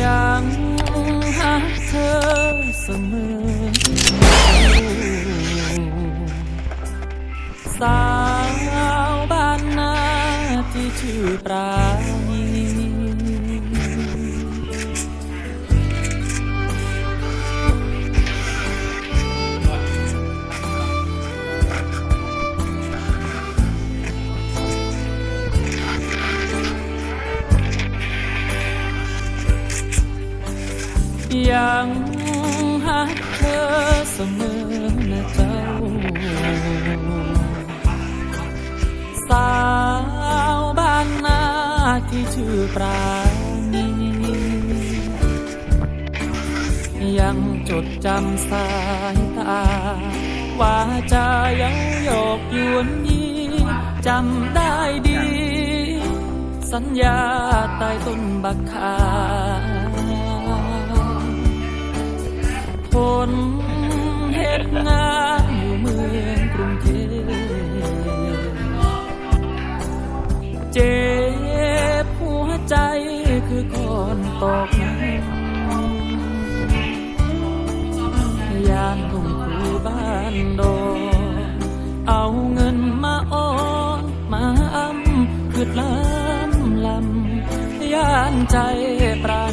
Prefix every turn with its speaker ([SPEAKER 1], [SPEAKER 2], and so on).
[SPEAKER 1] ยังหาเธอเสมอ สาวบ้านนาที่ชื่อปรา ยังหักเธอเสมอนะเจ้า สาวบ้านนาที่ชื่อปราณี ยังจดจำสายตาว่าจะยังโยกยวนยีจำได้ดี สัญญาใต้ต้นบักคา นเหตุงานอยู่เมืองกรุงเทพเจ็บหัวใจคือก่อนตอกน้ำยานทุ่งคูบ้านดอนเอาเงินมาอ้อนมาอ้ำคือล้ำลำย่านใจปลา